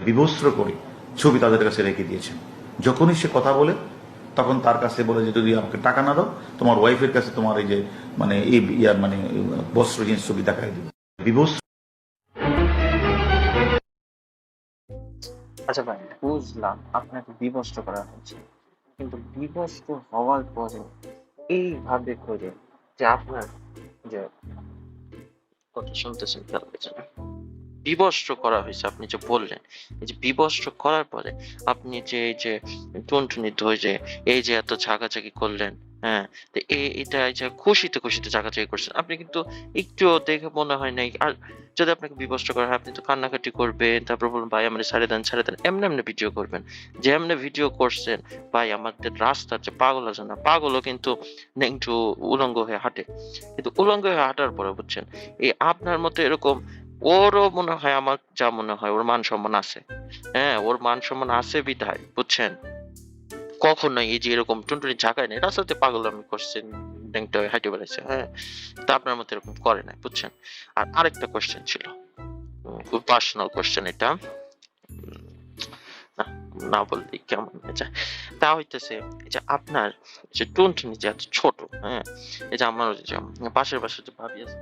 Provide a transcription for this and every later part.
বিবস্ত্র করে ছবি তাদের কাছে রেখে দিয়েছেন যখনই সে কথা বলে, তখন তার কাছে বলে যে, যদি আমাকে টাকা না দাও, তোমার ওয়াইফের কাছে তোমার এই যে মানে এই ইয়ার মানে জিনিস, ছবি দেখাই দিবে। বিবস্ত্র আচ্ছা ভাই, বুঝলাম আপনাকে বিবস্ত্র করা হয়েছে। কিন্তু বিবস্ত্র হওয়ার পরে এইভাবে করে যে আপনার যে কথা শুনতেছেন খেয়াল বিবস্ত্র করা হয়েছে, আপনি যে বললেন, এই যে বিবস্ত্র করার পরে আপনি যে এই যে টুনটুনি ধরে এই যে এত ঝাঁকাঝাঁকি করলেন হ্যাঁ তো এটা এই যে খুশিতে খুশিতে ঝাঁকাঝাঁকি করছেন, আপনি কিন্তু একটুও দেখে মনে হয় নাই, আর যদি আপনাকে বিবস্ত্র করা হয়, আপনি তো কান্নাকাটি করবেন, তারপর বলবেন, ভাই, আমার ছেড়ে দেন ছেড়ে দেন, এমনি এমনি ভিডিও করবেন যে এমনি ভিডিও করছেন, ভাই, আমাদের রাস্তার যে পাগল আছে না, পাগলও কিন্তু একটু উলঙ্গ হয়ে হাঁটে, কিন্তু উলঙ্গ হয়ে হাঁটার পরে, বুঝছেন, এই আপনার মতো এরকম ওরও মনে হয় আমার যা মনে হয় ওর মান সম্মান আছে। হ্যাঁ ওর মান সম্মান আছে বিধায় বুঝছেন? কখনোই এই যে এরকম টুনটুনি ঝাঁকায় নেই রাস্তাতে পাগল আমি ড্যাংটা হয়ে হাঁটে বেড়াইছে হ্যাঁ? তা আপনার মতো এরকম করে না বুঝছেন? আর আরেকটা কোশ্চেন ছিল খুব পার্সোনাল কোশ্চেন এটা। না, বললে কেমন যায়। তা হইতেছে যে আপনার যে টুনটুনি যে ছোট হ্যাঁ? এই যে আমার পাশের পাশে যে ভাবি আছে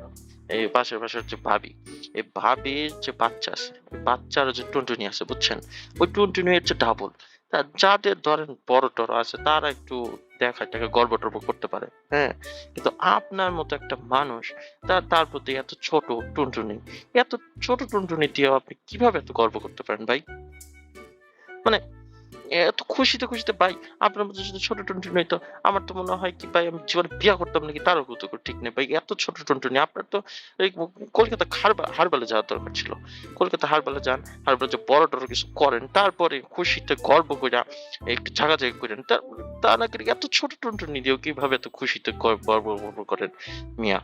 এই পাশের পাশের যে ভাবি, এই ভাবির যে বাচ্চা আছে বাচ্চার যে টুনটুনি আছে, বুঝছেন? ওই টুনটুনি হচ্ছে ডাবল। তা যাদের ধরেন বড় টড় আছে, তারা একটু দেখায় টাকা গর্ব টর্ব করতে পারে হ্যাঁ? কিন্তু আপনার মতো একটা মানুষ তার তার প্রতি এত ছোট টুনটুনি, এত ছোট টুনটুনি দিয়েও আপনি কীভাবে এত গর্ব করতে পারেন ভাই? মানে এত খুশিতে খুশিতে, ভাই, আপনার মতো যদি ছোট টুনটুনি হইতো, আমার তো মনে হয় কি, ভাই, আমি জীবনে বিয়া করতাম নাকি? তারও কত ঠিক নেই, ভাই, এত ছোট টুনটুনি। আপনার তো কলকাতা হারবা- হারবালে যাওয়ার দরকার ছিল। কলকাতা হারবালে যান, হারবালে যে বড় টড় কিছু করেন, তারপরে খুশিতে গর্ব করে একটু ঝাঁকাঝাঁকি করেন। তা তা না করে এত ছোট টুনটুনি দিয়েও কীভাবে এত খুশিতে গর্ব করেন মিয়া?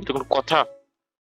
এটা কোনো কথা?